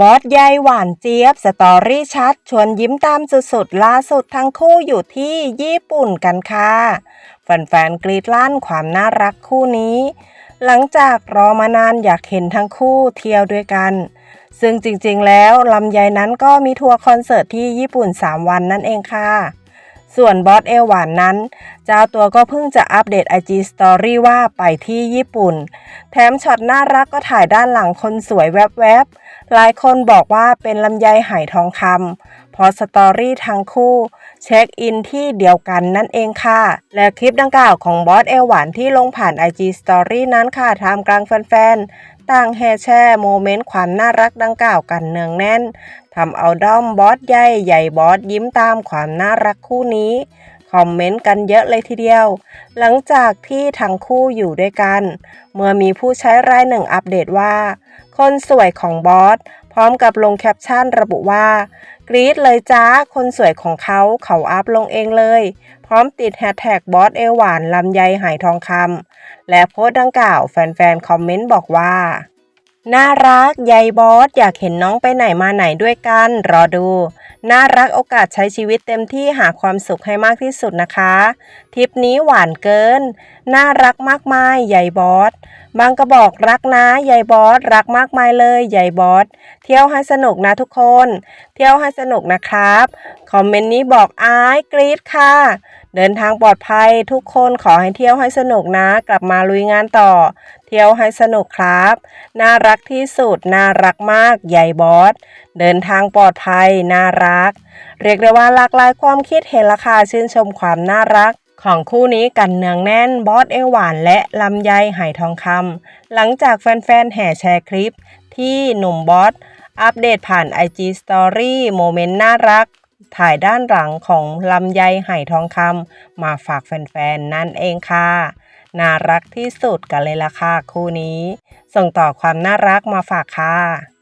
บอสยายหวานเจี๊ยบ สตอรี่ชัด ชวนยิ้มตามสุดๆล่าสุดทั้งคู่อยู่ที่ญี่ปุ่นกันค่ะแฟนๆกรีดลั่นความน่ารักคู่นี้ หลังจากรอมานานอยากเห็นทั้งคู่เที่ยวด้วยกัน ซึ่งจริงๆแล้วลำไยนั้นก็มีทัวร์คอนเสิร์ตที่ญี่ปุ่น 3 วันนั่นเองค่ะ ส่วนบอสเอลหวานนั้น เจ้าตัวก็เพิ่งจะอัปเดต IG Story ว่าไปที่ญี่ปุ่น แถมช็อตน่ารักก็ถ่ายด้านหลังคนสวยแวบๆ หลายคนบอกว่าเป็นลำไยไหทองคำพราะสตอรี่ทั้งคู่ เช็คอินที่เดียวกันนั่นเองค่ะ และคลิปดังกล่าวของบอสเอลหวานที่ลงผ่าน IG Story นั้นค่ะทำกลางแฟนๆ ต่างแฮร์แช่โมเมนต์ความน่ารักดังกล่าวกันเนืองแน่นทำเอาด้อมบอสใหญ่ใหญ่บอสยิ้มตามความน่ารักคู่นี้ คอมเมนต์กันเยอะเลยทีเดียว หลังจากที่ทั้งคู่อยู่ด้วยกัน เมื่อมีผู้ใช้รายหนึ่งอัปเดตว่า คนสวยของบอส พร้อมกับลงแคปชั่นระบุว่า กรี๊ดเลยจ้า คนสวยของเขาเขาอัพลงเองเลย พร้อมติดแฮชแท็กบอสเอวหวานลำไยหายทองคำและโพสต์ดังกล่าวแฟนๆ คอมเมนต์บอกว่า น่ารักยายบอส อยากเห็นน้องไปไหนมาไหนด้วยกัน รอดู น่ารักโอกาสใช้ชีวิตเต็มที่หาความสุขให้มากที่สุดนะคะ ทริปนี้หวานเกิน น่ารักมากมายใหญ่บอส บางกระบอกรักนะใหญ่บอส รักมากมายเลยใหญ่บอส เที่ยวให้สนุกนะทุกคน เที่ยวให้สนุกนะครับคอมเมนต์นี้บอกอายกรี๊ดค่ะ เดินทางปลอดภัยทุกคนขอให้เที่ยวให้สนุกนะ กลับมาลุยงานต่อ เที่ยวให้สนุกครับ น่ารักที่สุด น่ารักมากใหญ่บอส เดินทางปลอดภัย น่ารัก เรียกได้ว่าหลากหลายความคิดเห็นราคาชื่นชมความน่ารักของคู่นี้กันเนืองแน่นบอสเอวหวานและลำไยไหทองคำหลังจากแฟนๆ แห่แชร์คลิปที่หนุ่มบอสอัปเดตผ่าน IG Story โมเมนต์น่ารัก ถ่ายด้านหลังของลำไยไหทองคำมาฝากแฟนๆ นั่นเองค่ะ น่ารักที่สุดกันเลยล่ะค่ะคู่นี้ ส่งต่อความน่ารักมาฝากค่ะ